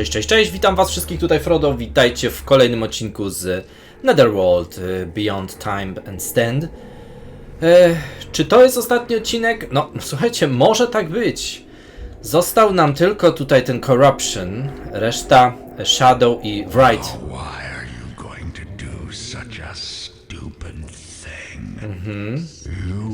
Cześć, cześć, cześć, witam was wszystkich tutaj Frodo, witajcie w kolejnym odcinku z Netherworld y, Beyond Time and Stand. E, czy to jest ostatni odcinek? No, słuchajcie, może tak być. Został nam tylko tutaj ten Corruption, reszta Shadow i Wright. Are you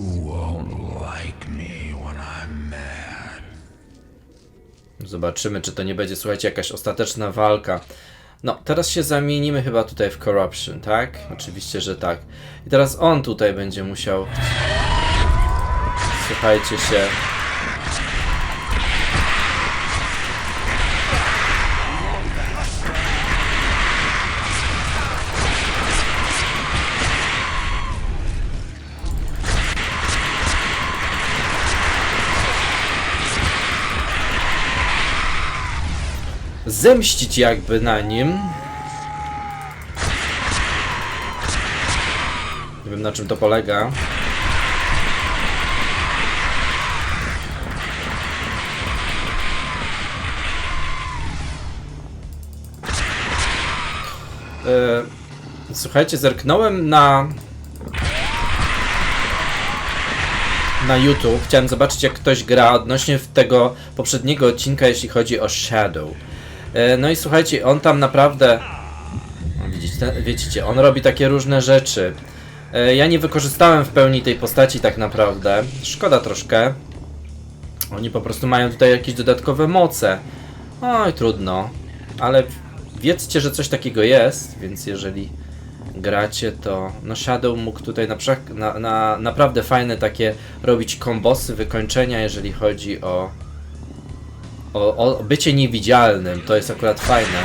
Zobaczymy, czy to nie będzie, słuchajcie, jakaś ostateczna walka. No, teraz się zamienimy chyba tutaj w Corruption, tak? Oczywiście, że tak. I teraz on tutaj będzie musiał... Słuchajcie się... zemścić jakby na nim. Nie wiem na czym to polega. E, Słuchajcie, zerknąłem na na YouTube. Chciałem zobaczyć, jak ktoś gra odnośnie tego poprzedniego odcinka, jeśli chodzi o Shadow. E, No i słuchajcie, on tam naprawdę. Widzicie, wiecie, on robi takie różne rzeczy. E, Ja nie wykorzystałem w pełni tej postaci tak naprawdę. Szkoda troszkę. Oni po prostu mają tutaj jakieś dodatkowe moce. Oj, trudno. Ale wiedzcie, że coś takiego jest, więc jeżeli gracie, to no Shadow mógł tutaj na, na, na, naprawdę fajne takie robić kombosy, wykończenia, jeżeli chodzi o, o, o bycie niewidzialnym. To jest akurat fajne.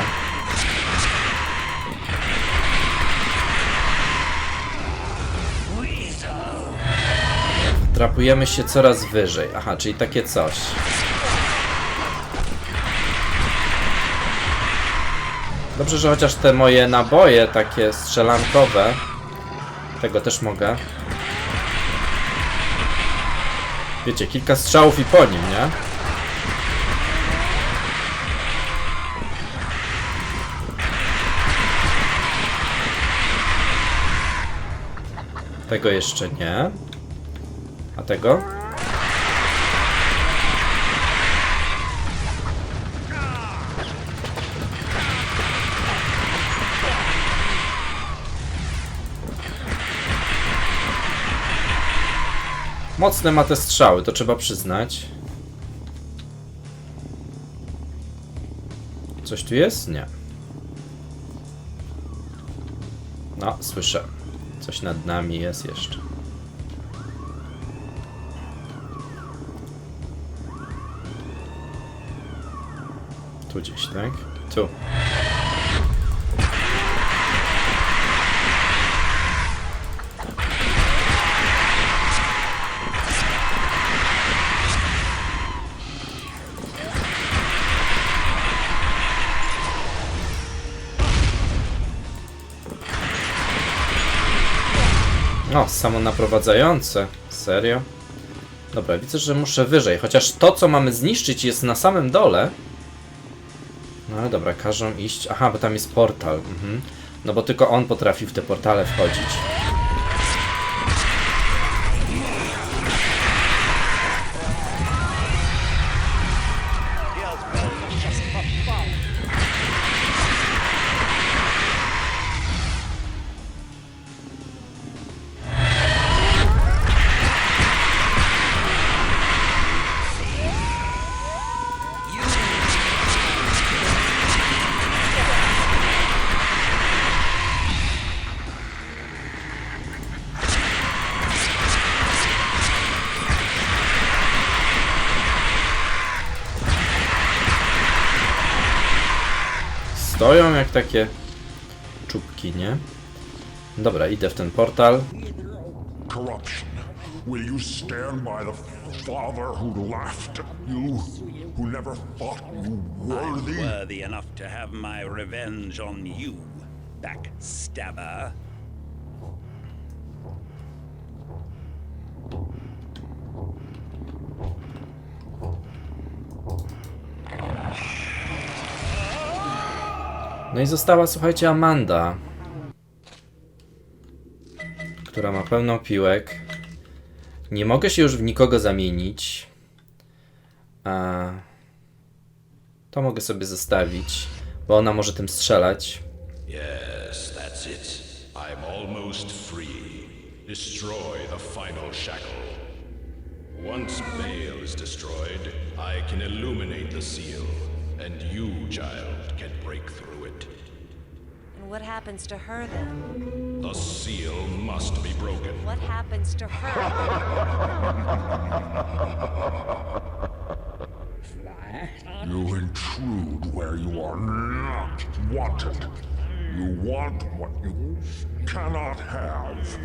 Trapujemy się coraz wyżej. Aha, czyli takie coś. Dobrze, że chociaż te moje naboje takie strzelankowe tego też mogę. Wiecie, kilka strzałów i po nim, nie? Tego jeszcze nie. A tego? Mocne ma te strzały, to trzeba przyznać. Coś tu jest? Nie. No, słyszę. Coś nad nami jest jeszcze. Tu gdzieś, tak? Tu. O, samo naprowadzające. Serio? Dobra, widzę, że muszę wyżej. Chociaż to, co mamy zniszczyć, jest na samym dole. No ale dobra, każą iść. Aha, bo tam jest portal. Mhm. No bo tylko on potrafi w te portale wchodzić. Stoją jak takie czubki, nie? Dobra, idę w ten portal. Corruption. Will you stand by the father who laughed at you, who never thought you worthy? worthy enough to have my revenge on you, backstabber. No i została, słuchajcie, Amanda, która ma pełno piłek. Nie mogę się już w nikogo zamienić. A to mogę sobie zostawić, bo ona może tym strzelać. Yes, that's it. I'm almost free. Destroy the final shackle. Once Baal is destroyed, I can illuminate the seal, and you, child, can break through what happens to her then? The seal must be broken. What happens to her? You intrude where you are not wanted. You want what you cannot have.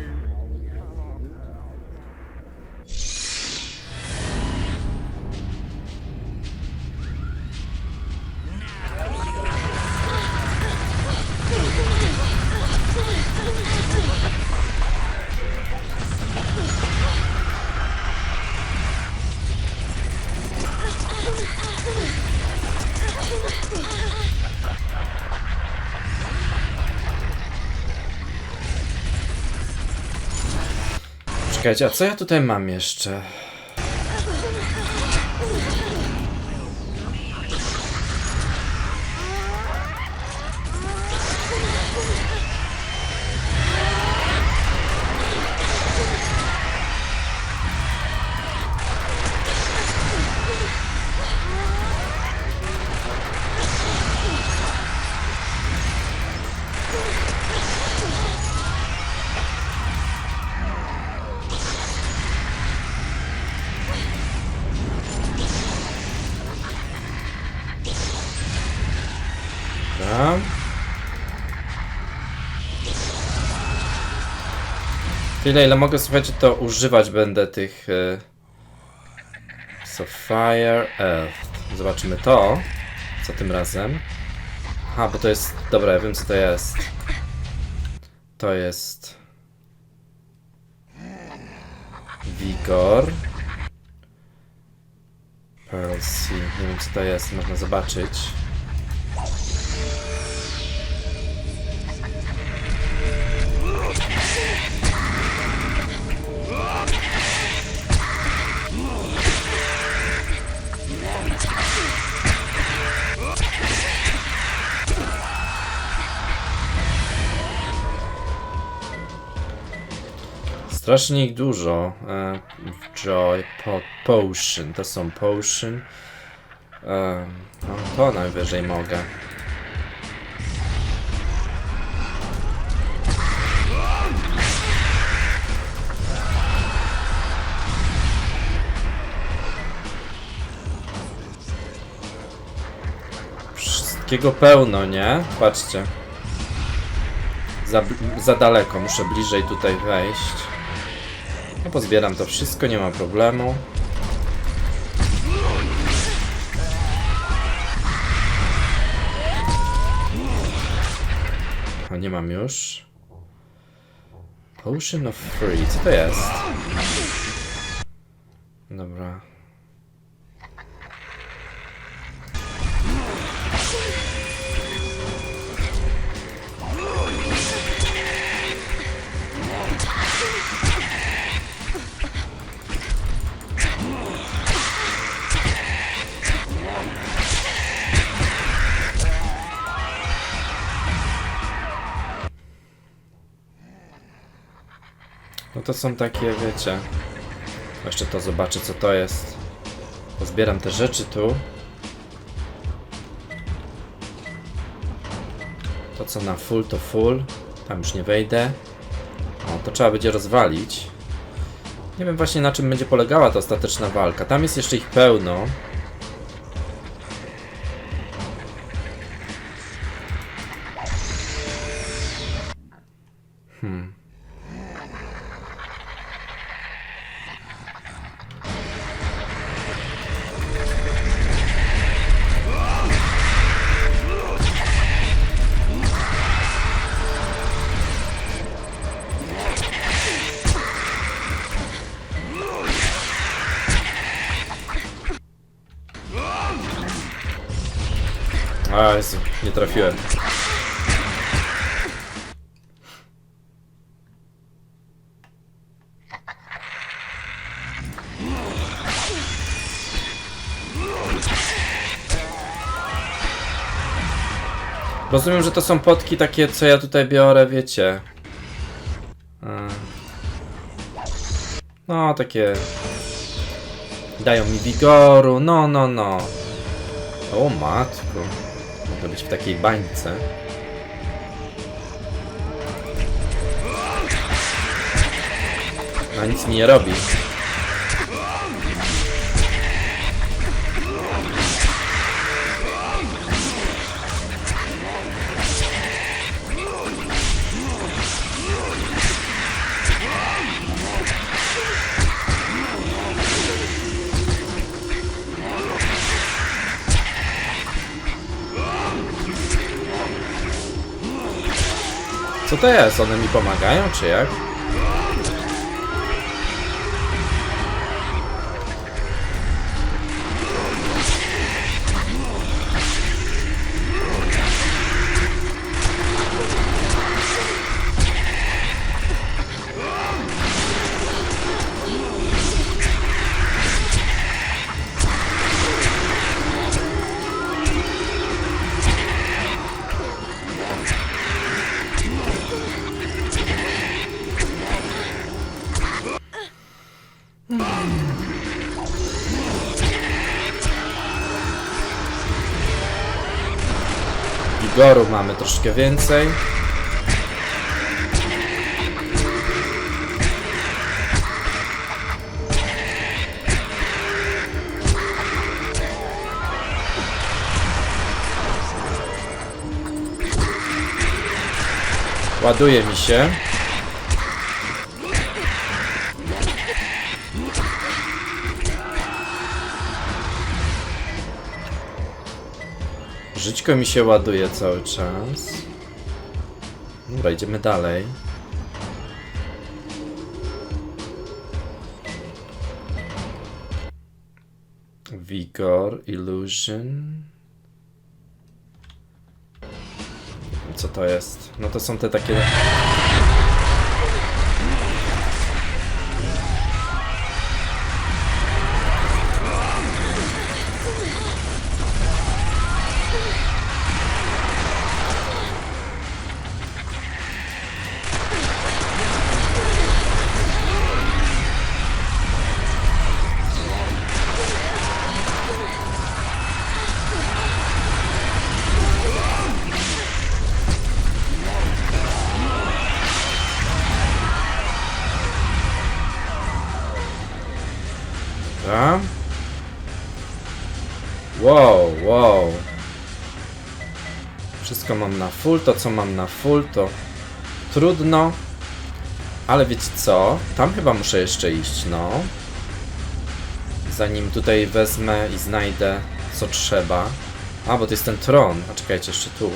Czekajcie, a co ja tutaj mam jeszcze? Tyle ile mogę, słuchajcie, to używać będę tych... Y... Sapphire Earth. Zobaczymy to. Co tym razem? Aha, bo to jest... Dobra, ja wiem co to jest. To jest... Vigor. Sea. Nie wiem co to jest, można zobaczyć. Strasznie ich dużo. E, joy, po, potion, to są potion. E, no to najwyżej mogę. Wszystkiego pełno, nie? Patrzcie. Za, za daleko, muszę bliżej tutaj wejść. No pozbieram to wszystko, nie ma problemu. A nie mam już. Potion of Free, co to jest? Dobra. To są takie, wiecie. Jeszcze to zobaczę, co to jest. Pozbieram te rzeczy tu. To co na full to full. Tam już nie wejdę. O, to trzeba będzie rozwalić. Nie wiem właśnie na czym będzie polegała ta ostateczna walka. Tam jest jeszcze ich pełno. trafiłem. Rozumiem, że to są potki takie, co ja tutaj biorę, wiecie. Mm. No, takie... Dają mi wigoru, no, no, no. O matko. Być w takiej bańce. A nic mi nie robi. To jest? One mi pomagają, czy jak? Wigoru mamy troszkę więcej. Ładuje mi się. Żyćko mi się ładuje cały czas. Dobra, idziemy dalej. Vigor, Illusion. Co to jest? No to są te takie... full, to co mam na full to trudno. Ale wiecie co? Tam chyba muszę jeszcze iść, no. Zanim tutaj wezmę i znajdę co trzeba. A, bo to jest ten tron. A czekajcie, jeszcze tu.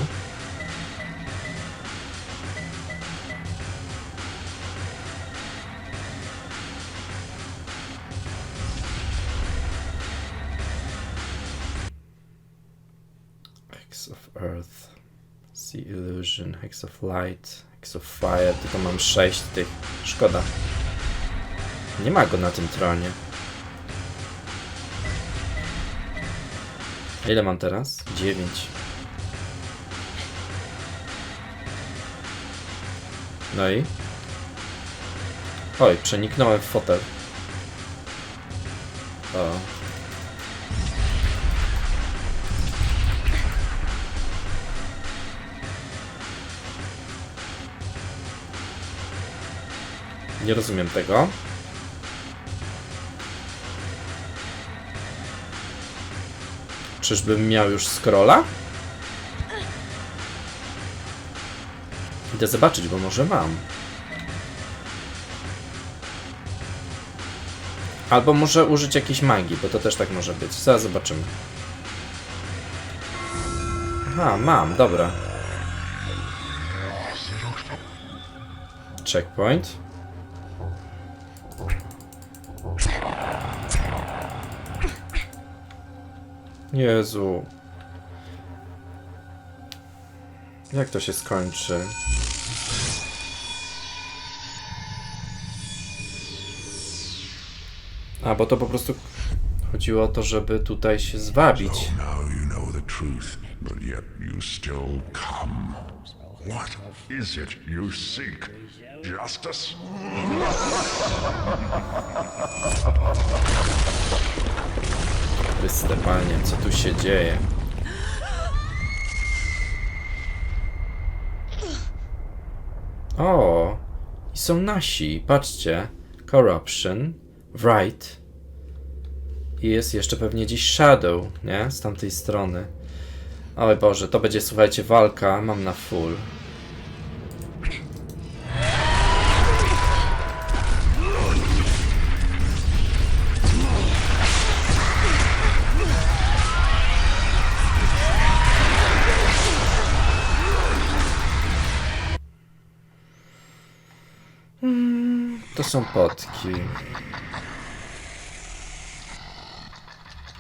Illusion, Hex of Light, Hex of Fire, tylko mam 6 tych. Szkoda. Nie ma go na tym tronie. Ile mam teraz? 9. No i? Oj, przeniknąłem w fotel. O. Nie rozumiem tego. Czyżbym miał już scrolla? Idę zobaczyć, bo może mam. Albo może użyć jakiejś magii, bo to też tak może być. Zaraz zobaczymy. Aha, mam, dobra. Checkpoint. Jezu. Jak to się skończy? A, bo to po prostu chodziło o to, żeby tutaj się zwabić. What is it you seek? Justice? Chryste panie, co tu się dzieje? O, i są nasi, patrzcie. Corruption, Wright. I jest jeszcze pewnie dziś Shadow, nie? Z tamtej strony. Oj Boże, to będzie, słuchajcie, walka. Mam na full. To są potki.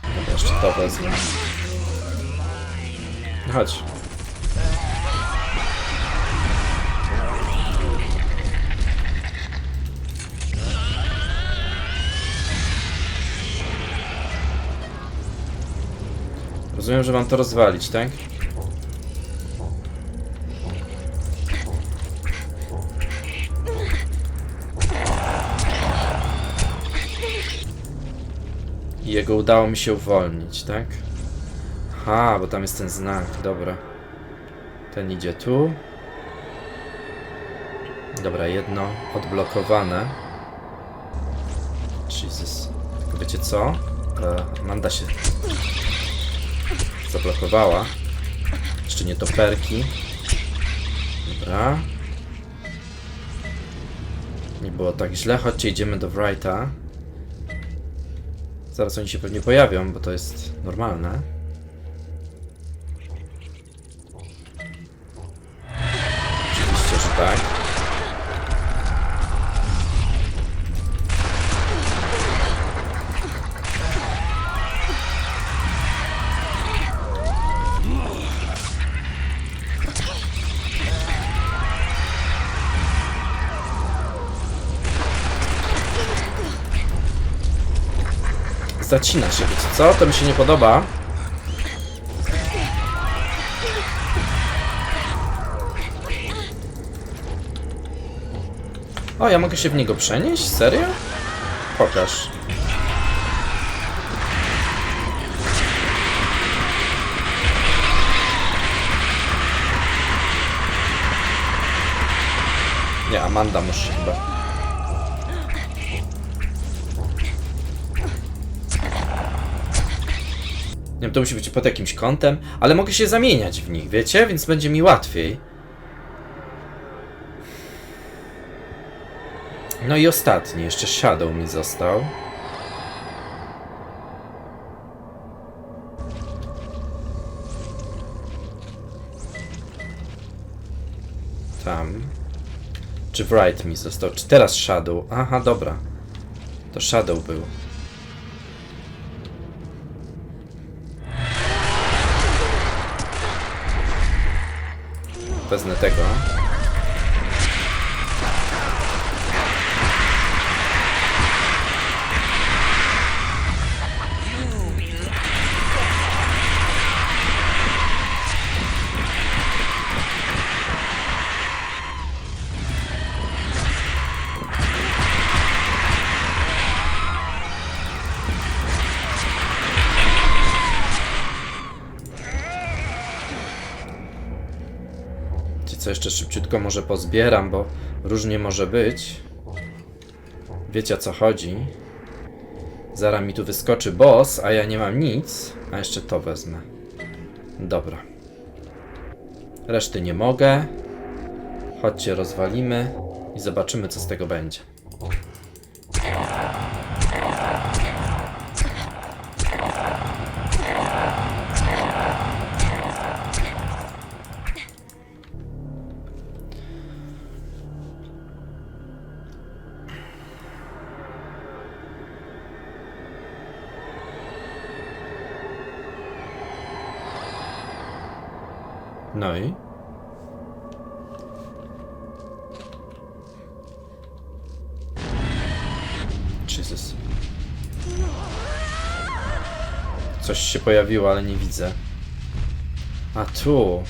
Dobra, jeszcze to wezmę. No Chodź. Rozumiem, że mam to rozwalić, tak? Jego udało mi się uwolnić, tak? Aha, bo tam jest ten znak, dobra. Ten idzie tu. Dobra, jedno odblokowane. Jesus. Tylko wiecie co? E, Amanda się zablokowała. Jeszcze nie toperki. Dobra. Nie było tak źle. Chodźcie, idziemy do Wrighta. Zaraz oni się pewnie pojawią, bo to jest normalne. Zacina się, wiecie co? To mi się nie podoba. O, ja mogę się w niego przenieść? Serio? Pokaż. Nie, Amanda muszę chyba. To musi być pod jakimś kątem, ale mogę się zamieniać w nich, wiecie? Więc będzie mi łatwiej. No i ostatni, jeszcze Shadow mi został. Tam. Czy Wright mi został? Czy teraz Shadow? Aha, dobra. To Shadow był. Wezmę tego. Jeszcze szybciutko może pozbieram, bo różnie może być. Wiecie o co chodzi. Zaraz mi tu wyskoczy boss, a ja nie mam nic. A jeszcze to wezmę. Dobra. Reszty nie mogę. Chodźcie, rozwalimy i zobaczymy, co z tego będzie. No i? Jesus. Coś się pojawiło, ale nie widzę. A tu.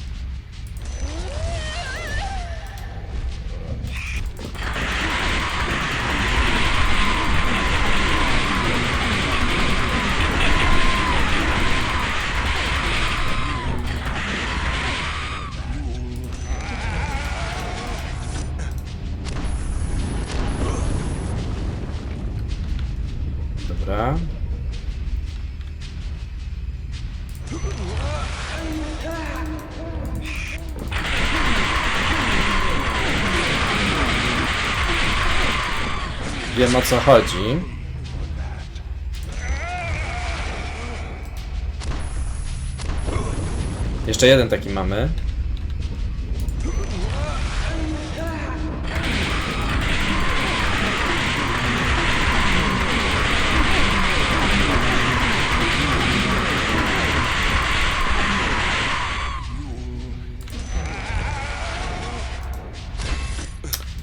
Dobra. Wiem o co chodzi. Jeszcze jeden taki mamy.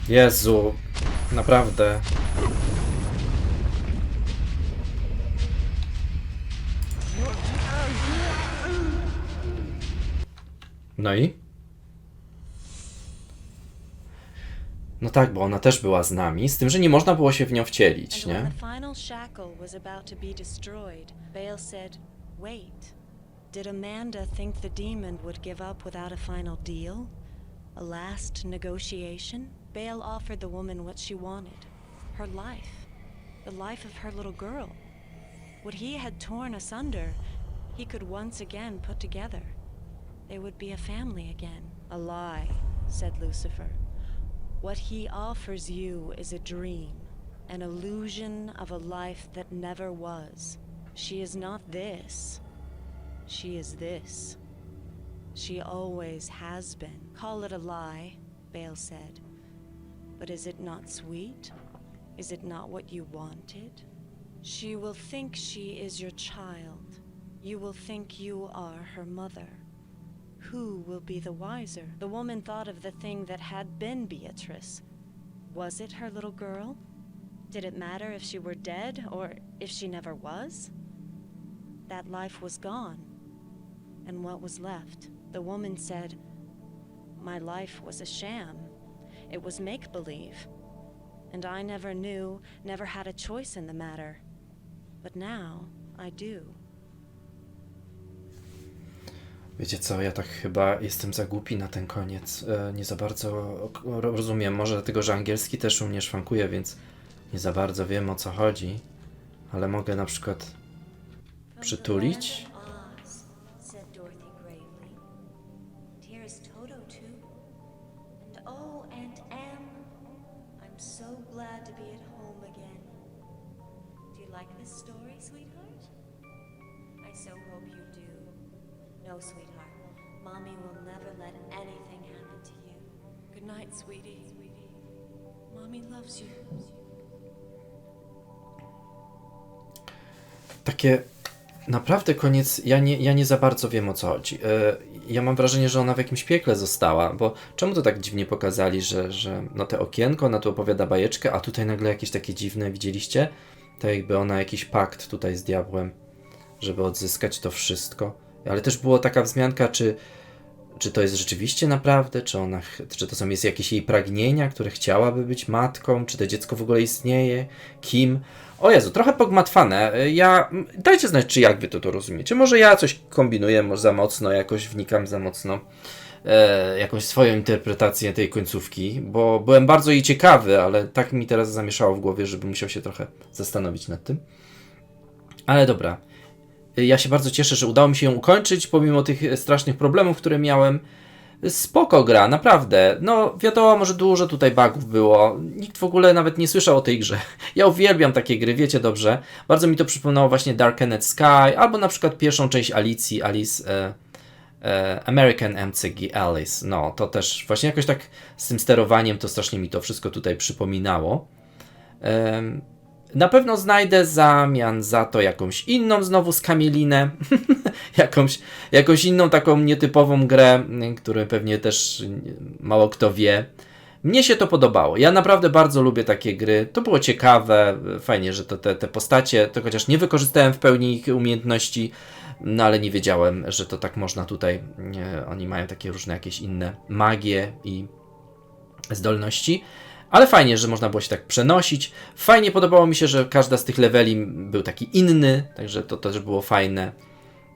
Jezu, naprawdę. No i? No tak, bo ona też była z nami, z tym, że nie można było się w nią wcielić, nie? Did Amanda think the demon would give up without a final deal? A last negotiation? Bale offered the woman what she wanted her life. The life of her little girl. What he had torn asunder, he could once again put together. They would be a family again. A lie, said Lucifer. What he offers you is a dream, an illusion of a life that never was. She is not this. She is this. She always has been. Call it a lie, Bale said. But is it not sweet? Is it not what you wanted? She will think she is your child. You will think you are her mother. Who will be the wiser? The woman thought of the thing that had been Beatrice. Was it her little girl? Did it matter if she were dead or if she never was? That life was gone. And what was left? The woman said, My life was a sham. It was make believe. And I never knew, never had a choice in the matter. But now I do. Wiecie co, ja tak chyba jestem za głupi na ten koniec. E, nie za bardzo ro- rozumiem, może dlatego, że angielski też u mnie szwankuje, więc nie za bardzo wiem o co chodzi. Ale mogę na przykład przytulić. And oh, Aunt Em, I'm so glad to be at home again. Do you like this story, sweetheart? I so hope you do. No, sweetheart. Mommy will never let anything happen to you. Good night, sweetie. Mommy loves you. Takie naprawdę koniec, ja nie, ja nie za bardzo wiem o co chodzi. Ja mam wrażenie, że ona w jakimś piekle została, bo czemu to tak dziwnie pokazali, że, że no te okienko, ona tu opowiada bajeczkę, a tutaj nagle jakieś takie dziwne, widzieliście? Tak jakby ona jakiś pakt tutaj z diabłem, żeby odzyskać to wszystko. Ale też była taka wzmianka, czy, czy to jest rzeczywiście naprawdę, czy ona, czy to są jest jakieś jej pragnienia, które chciałaby być matką, czy to dziecko w ogóle istnieje, kim. O Jezu, trochę pogmatwane. Ja, dajcie znać, czy jak wy to, to rozumiecie. Może ja coś kombinuję, może za mocno, jakoś wnikam za mocno. E, jakąś swoją interpretację tej końcówki, bo byłem bardzo jej ciekawy, ale tak mi teraz zamieszało w głowie, żeby musiał się trochę zastanowić nad tym. Ale dobra. Ja się bardzo cieszę, że udało mi się ją ukończyć, pomimo tych e, strasznych problemów, które miałem. Spoko gra, naprawdę. No, wiadomo, może dużo tutaj bugów było. Nikt w ogóle nawet nie słyszał o tej grze. Ja uwielbiam takie gry, wiecie dobrze. Bardzo mi to przypomniało właśnie Darkened Sky, albo na przykład pierwszą część Alicji, Alice e, e, American MCG Alice. No, to też właśnie jakoś tak z tym sterowaniem to strasznie mi to wszystko tutaj przypominało. Em, na pewno znajdę zamian za to jakąś inną znowu skamielinę, jakąś, jakąś inną taką nietypową grę, którą pewnie też mało kto wie. Mnie się to podobało. Ja naprawdę bardzo lubię takie gry. To było ciekawe, fajnie, że to te, te postacie, to chociaż nie wykorzystałem w pełni ich umiejętności, no ale nie wiedziałem, że to tak można tutaj. Nie, oni mają takie różne jakieś inne magie i zdolności. Ale fajnie, że można było się tak przenosić. Fajnie podobało mi się, że każda z tych leveli był taki inny, także to też było fajne.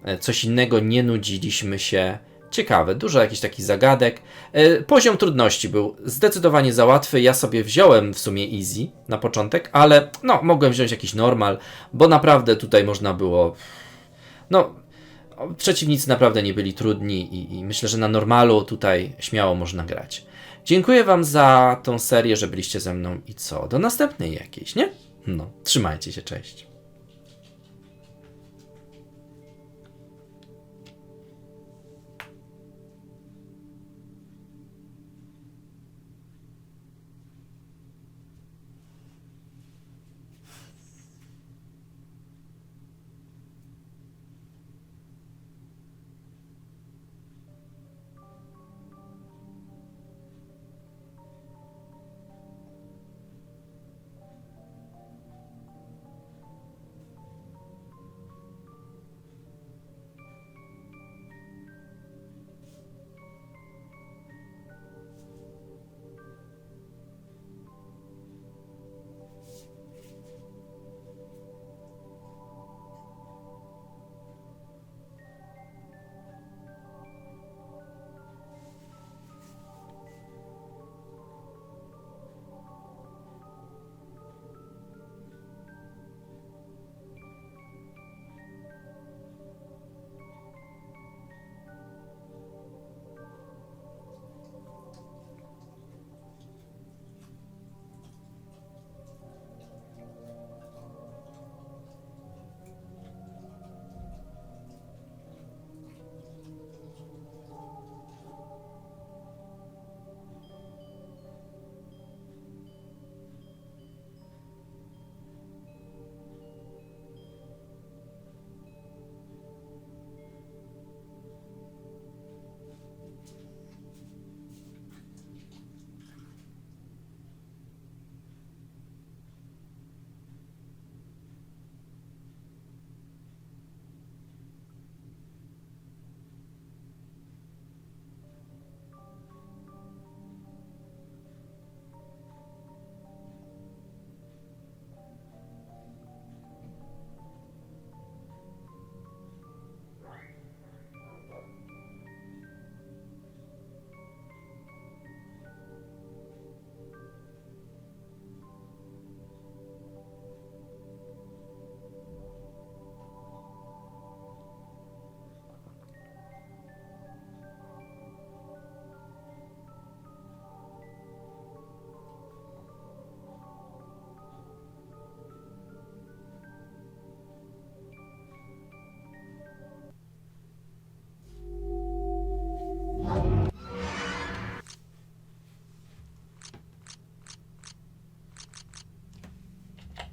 E, Coś innego, nie nudziliśmy się. Ciekawe, dużo jakichś takich zagadek. E, Poziom trudności był zdecydowanie za łatwy. Ja sobie wziąłem w sumie easy na początek, ale no, mogłem wziąć jakiś normal, bo naprawdę tutaj można było. No, przeciwnicy naprawdę nie byli trudni i, i myślę, że na normalu tutaj śmiało można grać. Dziękuję Wam za tą serię, że byliście ze mną i co? Do następnej jakiejś, nie? No, trzymajcie się, cześć.